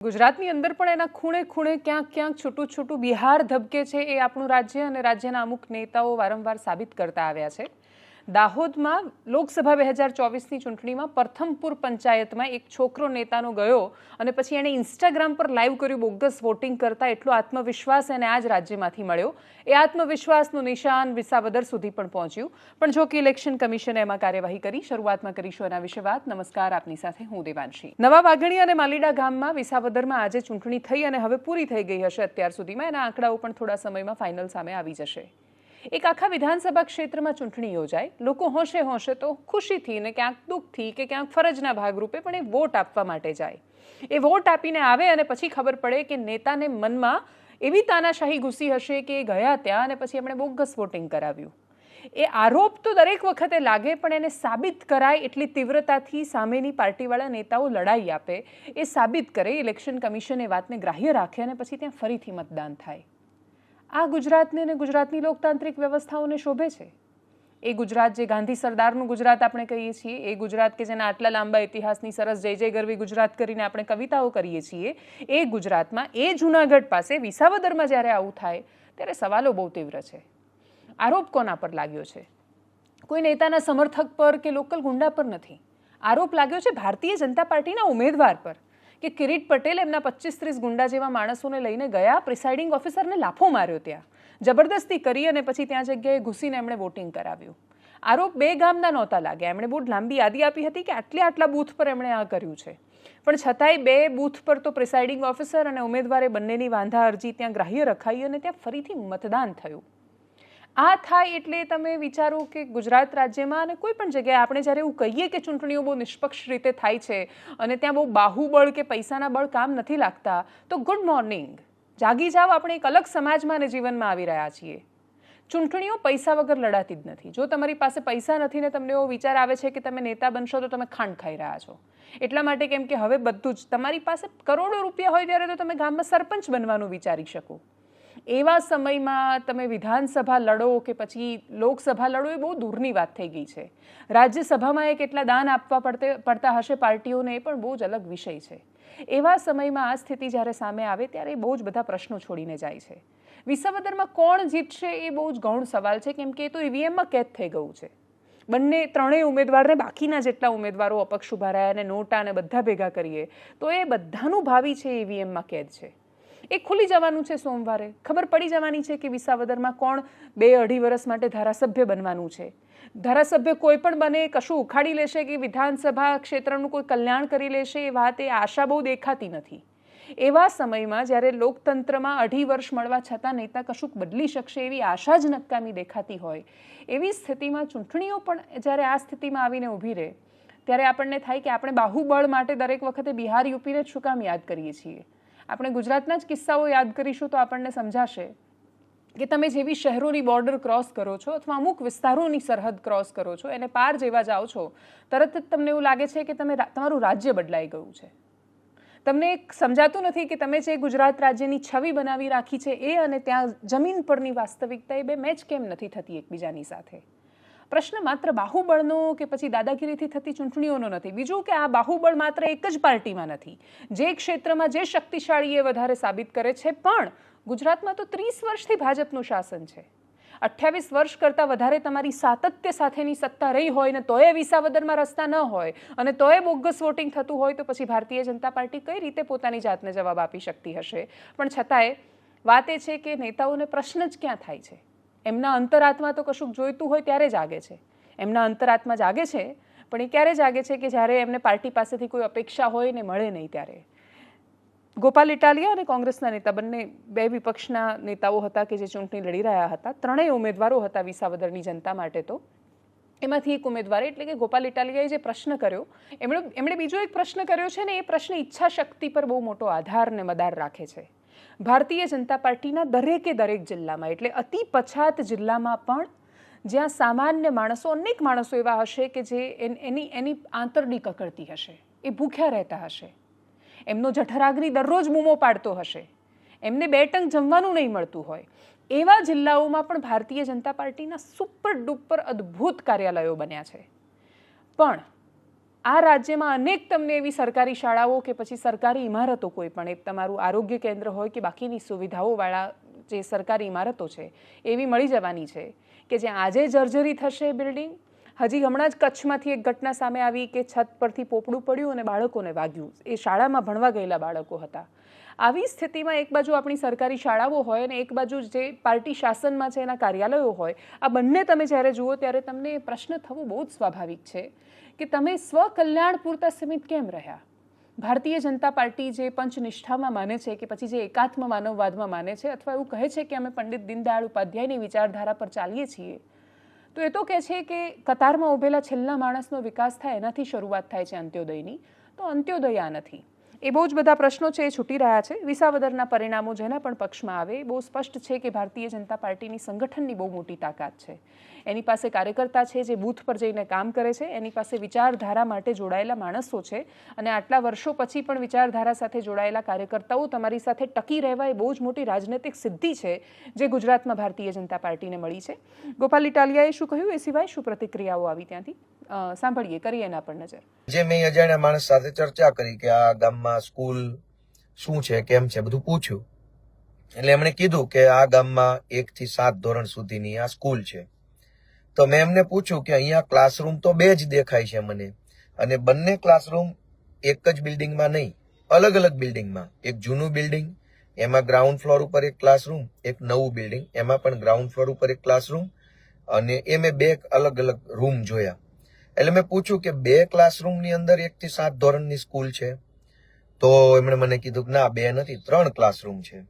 ગુજરાતની અંદર પણ એના ખૂણે ખૂણે ક્યાંક ક્યાંક છૂટું છૂટું બિહાર ધબકે છે એ આપણું રાજ્ય અને રાજ્યના અમુક નેતાઓ વારંવાર સાબિત કરતા આવ્યા છે. દાહોદમાં લોકસભા બે હજાર ચોવીસની ચૂંટણીમાં પ્રથમપુર પંચાયતમાં એક છોકરો નેતાનો ગયો અને પછી એણે ઇન્સ્ટાગ્રામ પર લાઈવ કર્યું બોગસ વોટિંગ કરતા એટલો આત્મવિશ્વાસ એને આ જ રાજ્યમાંથી મળ્યો. એ આત્મવિશ્વાસનું નિશાન વિસાવદર સુધી પણ પહોંચ્યું. પણ જો કે ઇલેક્શન કમિશને એમાં કાર્યવાહી કરી, શરૂઆતમાં કરીશું એના વિશે વાત. નમસ્કાર, આપની સાથે હું દેવાંશી. નવા વાઘણી અને માલીડા ગામમાં વિસાવદરમાં આજે ચૂંટણી થઈ અને હવે પૂરી થઈ ગઈ હશે અત્યાર સુધીમાં. એના આંકડાઓ પણ થોડા સમયમાં ફાઇનલ સામે આવી જશે. એક આખા વિધાનસભા ક્ષેત્રમાં ચૂંટણી યોજાય. લોકો હોશે હોશે તો ખુશીથી ને ક્યાંક દુઃખથી કે ક્યાંક ફરજના ભાગરૂપે પણ એ વોટ આપવા માટે જાય. એ વોટ આપીને આવે અને પછી ખબર પડે કે નેતાને મનમાં એવી તાનાશાહી ઘૂસી હશે કે એ ગયા ત્યાં અને પછી એમણે બોગસ વોટિંગ કરાવ્યું. એ આરોપ તો દરેક વખતે લાગે પણ એને સાબિત કરાય એટલી તીવ્રતાથી સામેની પાર્ટીવાળા નેતાઓ લડાઈ આપે. એ સાબિત કરે, ઇલેક્શન કમિશન એ વાતને ગ્રાહ્ય રાખે અને પછી ત્યાં ફરીથી મતદાન થાય. આ ગુજરાતને અને ગુજરાતની લોકતાંત્રિક વ્યવસ્થાઓને શોભે છે? એ ગુજરાત જે ગાંધી સરદારનું ગુજરાત આપણે કહીએ છીએ, એ ગુજરાત કે જેના આટલા લાંબા ઇતિહાસની સરસ જય જય ગરવી ગુજરાત કરીને આપણે કવિતાઓ કરીએ છીએ, એ ગુજરાતમાં, એ જૂનાગઢ પાસે વિસાવદરમાં જ્યારે આવું થાય, ત્યારે સવાલો બહુ તીવ્ર છે. આરોપ કોના પર લાગ્યો છે? કોઈ નેતાના સમર્થક પર કે લોકલ ગુંડા પર નથી? આરોપ લાગ્યો છે ભારતીય જનતા પાર્ટીના ઉમેદવાર પર. કે કિરીટ પટેલ એમના પચીસ ત્રીસ ગુંડા જેવા માણસોને લઈને ગયા, પ્રિસાઇડિંગ ઓફિસરને લાફો માર્યો ત્યાં. જબરદસ્તી કરી અને પછી ત્યાં જગ્યાએ ઘૂસીને એમણે વોટિંગ કરાવ્યું. આરોપ બે ગામના નહોતા લાગ્યા. એમણે બહુ લાંબી યાદી આપી હતી કે આટલી આટલા બૂથ પર એમણે આ કર્યું છે. પણ છતાંય બે બૂથ પર તો પ્રિસાઇડિંગ ઓફિસર અને ઉમેદવારે બંનેની વાંધા અરજી ત્યાં ગ્રાહ્ય રખાઈ અને ત્યાં ફરીથી મતદાન થયું. આ થાય એટલે તમે વિચારો કે ગુજરાત રાજ્યમાં અને કોઈ પણ જગ્યાએ આપણે જ્યારે એવું કહીએ કે ચૂંટણીઓ બહુ નિષ્પક્ષ રીતે થાય છે અને ત્યાં બહુ બાહુબળ કે પૈસાના બળ કામ નથી લાગતા, તો ગુડ મોર્નિંગ જાગી જાઓ, આપણે એક અલગ સમાજમાં અને જીવનમાં આવી રહ્યા છીએ. ચૂંટણીઓ પૈસા વગર લડાતી જ નથી. જો તમારી પાસે પૈસા નથી ને તમને એવો વિચાર આવે છે કે તમે નેતા બનશો તો તમે ખાંડ ખાઈ રહ્યા છો. એટલા માટે કેમ કે હવે બધું જ, તમારી પાસે કરોડો રૂપિયા હોય ત્યારે તો તમે ગામમાં સરપંચ બનવાનું વિચારી શકો. એવા સમયમાં તમે વિધાનસભા લડો કે પછી લોકસભા લડો, એ બહુ દૂરની વાત થઈ ગઈ છે. રાજ્યસભામાં એ કેટલા દાન આપવા પડતે, પડતા હશે પાર્ટીઓને, એ પણ બહુ જ અલગ વિષય છે. એવા સમયમાં આ સ્થિતિ જ્યારે સામે આવે, ત્યારે બહુ જ બધા પ્રશ્નો છોડીને જાય છે. વિસાવદરમાં કોણ જીતશે, એ બહુ જ ગૌણ સવાલ છે, કેમ કે એ તો ઈવીએમમાં કેદ થઈ ગયું છે. બંને ત્રણેય ઉમેદવારને, બાકીના જેટલા ઉમેદવારો અપક્ષ ઊભા રહ્યા અને નોટા અને બધા ભેગા કરીએ, તો એ બધાનું ભાવિ છે ઈવીએમમાં કેદ છે. એ ખુલી જવાનું છે સોમવારે. ખબર પડી જવાની છે કે વિસાવદરમાં કોણ બે અઢી વર્ષ માટે ધારાસભ્ય બનવાનું છે. ધારાસભ્ય કોઈ પણ બને, કશું ઉખાડી લેશે કે વિધાનસભા ક્ષેત્રનું કોઈ કલ્યાણ કરી લેશે એ વાત એ આશા બહુ દેખાતી નથી. એવા સમયમાં જ્યારે લોકતંત્રમાં અઢી વર્ષ મળવા છતાં નેતા કશુંક બદલી શકશે એવી આશા જ નકામી દેખાતી હોય. એવી સ્થિતિમાં ચૂંટણીઓ પણ જ્યારે આ સ્થિતિમાં આવીને ઊભી રહે, ત્યારે આપણને થાય કે આપણે બાહુબળ માટે દરેક વખતે બિહાર યુપીને જ શું કામ યાદ કરીએ છીએ? આપણે ગુજરાતના જ કિસ્સાઓ યાદ કરીશું તો આપણને સમજાશે કે તમે જેવી શહેરોની બોર્ડર ક્રોસ કરો છો અથવા અમુક વિસ્તારોની સરહદ ક્રોસ કરો છો, એને પાર જેવા જાઓ છો, તરત જ તમને એવું લાગે છે કે તમે તમારું રાજ્ય બદલાઈ ગયું છે. તમને એક સમજાતું નથી કે તમે જે ગુજરાત રાજ્યની છબી બનાવી રાખી છે એ અને ત્યાં જમીન પરની વાસ્તવિકતા એ બે મેચ કેમ નથી થતી એકબીજાની સાથે? પ્રશ્ન માત્ર બાહુબળનો કે પછી દાદાગીરીથી થતી ચૂંટણીઓનો નથી. બીજું કે આ બાહુબળ માત્ર એક જ પાર્ટીમાં નથી. જે ક્ષેત્રમાં જે શક્તિશાળી એ વધારે સાબિત કરે છે, પણ ગુજરાતમાં તો ત્રીસ વર્ષથી ભાજપનું શાસન છે. અઠ્યાવીસ વર્ષ કરતાં વધારે તમારી સાતત્ય સાથેની સત્તા રહી હોય ને તોય વિસાવદરમાં રસ્તા ન હોય અને તોય બોગસ વોટિંગ થતું હોય તો પછી ભારતીય જનતા પાર્ટી કઈ રીતે પોતાની જાતને જવાબ આપી શકતી હશે? પણ છતાંય વાત એ છે કે નેતાઓને પ્રશ્ન જ ક્યાં થાય છે? એમના અંતરાત્મા તો કશુંક જોઈતું હોય ત્યારે જાગે છે. એમના અંતરાત્મા જાગે છે, પણ એ ક્યારે જાગે છે કે જ્યારે એમને પાર્ટી પાસેથી કોઈ અપેક્ષા હોય ને મળે નહીં ત્યારે. ગોપાલ ઇટાલિયા અને કોંગ્રેસના નેતા, બંને બે વિપક્ષના નેતાઓ હતા કે જે ચૂંટણી લડી રહ્યા હતા. ત્રણેય ઉમેદવારો હતા વિસાવદરની જનતા માટે તો. એમાંથી એક ઉમેદવારે, એટલે કે ગોપાલ ઇટાલિયાએ જે પ્રશ્ન કર્યો, એમણે એમણે બીજો એક પ્રશ્ન કર્યો છે ને, એ પ્રશ્ન ઈચ્છા શક્તિ પર બહુ મોટો આધાર ને મદાર રાખે છે. ભારતીય જનતા પાર્ટીના દરેકે દરેક જિલ્લામાં, એટલે અતિ પછાત જિલ્લામાં પણ જ્યાં સામાન્ય માણસો, અનેક માણસો એવા હશે કે જે એની એની આંતરડી કકડતી હશે, એ ભૂખ્યા રહેતા હશે. એમનો જઠરાગ્નિ દરરોજ બૂમો પાડતો હશે. એમને બે ટંક જમવાનું નહીં મળતું હોય. એવા જિલ્લાઓમાં પણ ભારતીય જનતા પાર્ટીના સુપર ડુપર અદ્ભુત કાર્યાલયો બન્યા છે. પણ આ રાજ્યમાં અનેક તમને એવી સરકારી શાળાઓ કે પછી સરકારી ઇમારતો કોઈ પણ, એક તમારું આરોગ્ય કેન્દ્ર હોય કે બાકીની સુવિધાઓવાળા જે સરકારી ઇમારતો છે, એવી મળી જવાની છે કે જ્યાં આજે જર્જરી થશે બિલ્ડિંગ હજી હમણાં જ કચ્છમાંથી એક ઘટના સામે આવી કે છત પરથી પોપડું પડ્યું અને બાળકોને વાગ્યું. એ શાળામાં ભણવા ગયેલા બાળકો હતા. આવી સ્થિતિમાં એક બાજુ આપણી સરકારી શાળાઓ હોય અને એક બાજુ જે પાર્ટી શાસનમાં છે એના કાર્યાલયો હોય, આ બંને તમે જ્યારે જુઓ ત્યારે તમને પ્રશ્ન થવો બહુ જ સ્વાભાવિક છે કે તમે સ્વકલ્યાણ પૂરતા સીમિત કેમ રહ્યા? ભારતીય જનતા પાર્ટી જે પંચનિષ્ઠામાં માને છે કે પછી જે એકાત્મ માનવવાદમાં માને છે અથવા એવું કહે છે કે અમે પંડિત દીનદયાળ ઉપાધ્યાયની વિચારધારા પર ચાલીએ છીએ તો એ તો કહે છે કે કતારમાં ઉભેલા છેલ્લા માણસનો વિકાસ થાય, એનાથી શરૂઆત થાય છે અંત્યોદયની. તો અંત્યોદય આ નથી. એ બહુ જ બધા પ્રશ્નો છે એ છૂટી રહ્યા છે. વિસાવદરના પરિણામો જેના પણ પક્ષમાં આવે, એ બહુ સ્પષ્ટ છે કે ભારતીય જનતા પાર્ટીની સંગઠનની બહુ મોટી તાકાત છે. એની પાસે કાર્યકર્તા છે જે બૂથ પર જઈને કામ કરે છે, એની પાસે વિચારધારા માટે જોડાયેલા માણસો છે અને આટલા વર્ષો પછી પણ વિચારધારા સાથે જોડાયેલા કાર્યકર્તાઓ તમારી સાથે ટકી રહેવા એ બહુ જ મોટી રાજનૈતિક સિદ્ધિ છે જે ગુજરાતમાં ભારતીય જનતા પાર્ટીને મળી છે. ગોપાલ ઇટાલિયાએ શું કહ્યું? એ સિવાય શું પ્રતિક્રિયાઓ આવી ત્યાંથી? સાંભળીએ, કરીએ એના પર નજર. જે મેં અજાણ્યા માણસ સાથે ચર્ચા કરી કે આ ગામમાં સ્કૂલ શું છે, કેમ છે, બધું પૂછ્યું. એટલે એમણે કીધું કે આ ગામમાં એક થી સાત ધોરણ સુધીની આ સ્કૂલ છે. તો મેં એમને પૂછ્યું કે અહીંયા ક્લાસરૂમ તો બે જ દેખાય છે મને. અને બંને ક્લાસરૂમ એક જ બિલ્ડિંગમાં નહીં, અલગ અલગ બિલ્ડિંગમાં. એક જૂનું બિલ્ડિંગ, એમાં ગ્રાઉન્ડ ફ્લોર ઉપર એક ક્લાસરૂમ, એક નવું બિલ્ડિંગ, એમાં પણ ગ્રાઉન્ડ ફ્લોર ઉપર એક ક્લાસરૂમ. અને એ મેં બે અલગ અલગ રૂમ જોયા. એટલે મેં પૂછ્યું કે બે ક્લાસરૂમની અંદર એક થી સાત ધોરણની સ્કૂલ છે? તો એમણે મને કીધું કે ના, બે નથી, ત્રણ ક્લાસરૂમ છે.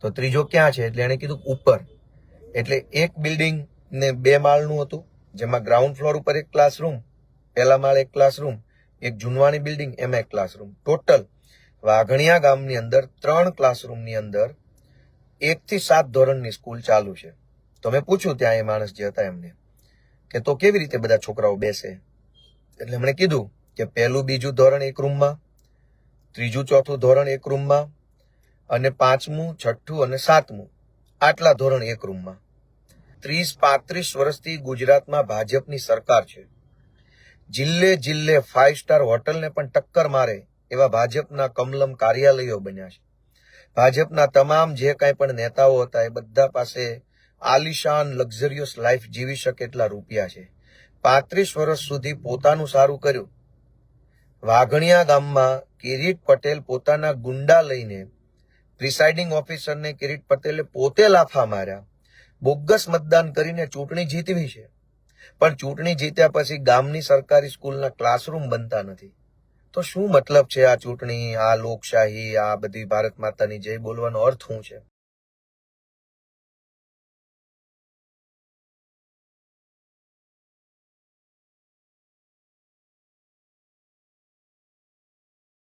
તો ત્રીજો ક્યાં છે? એટલે એણે કીધું ઉપર. એટલે એક બિલ્ડિંગ ને બે માળનું હતું, જેમાં ગ્રાઉન્ડ ફ્લોર ઉપર એક ક્લાસરૂમ પહેલા માળ એક ક્લાસરૂમ એક જૂનવાણી બિલ્ડિંગ એમાં એક ક્લાસરૂમ ટોટલ વાઘણિયા ગામની અંદર ત્રણ ક્લાસરૂમની અંદર એક થી સાત ધોરણની સ્કૂલ ચાલુ છે. તો મેં પૂછ્યું, ત્યાં એ માણસ જે હતા એમને. કે તો કેવી રીતે બધા છોકરાઓ બેસે? એટલે એમણે કીધું કે પહેલું બીજું ધોરણ એક રૂમમાં, ત્રીજું ચોથું ધોરણ એક રૂમમાં, અને પાંચમું, છઠ્ઠું અને સાતમું. આટલા ધોરણ એક રૂમમાં. ત્રીસ પાંત્રીસ વર્ષથી ગુજરાતમાં ભાજપની સરકાર છે. જિલ્લે જિલ્લે ફાઇવ સ્ટાર હોટલને પણ ટક્કર મારે એવા ભાજપના કમલમ કાર્યાલયો બન્યા છે. ભાજપના તમામ જે કાંઈ પણ નેતાઓ હતા એ બધા પાસે આલિશાન લક્ઝરિયસ લાઈફ જીવી શકે એટલા રૂપિયા છે. પાંત્રીસ વર્ષ સુધી પોતાનું સારું કર્યું. વાઘણિયા ગામમાં કિરીટ પટેલ પોતાના ગુંડા લઈને પ્રિસાઇડિંગ ઓફિસરને કિરીટ પટેલે પોતે લાફા માર્યા. બોગસ મતદાન કરીને ચૂંટણી જીતવી છે. પણ ચૂંટણી જીત્યા પછી ગામની સરકારી સ્કૂલના ક્લાસરૂમ બનતા નથી. તો શું મતલબ છે આ ચૂંટણી? આ લોકશાહી, આ બધી ભારત માતાની જય બોલવાનો અર્થ શું છે?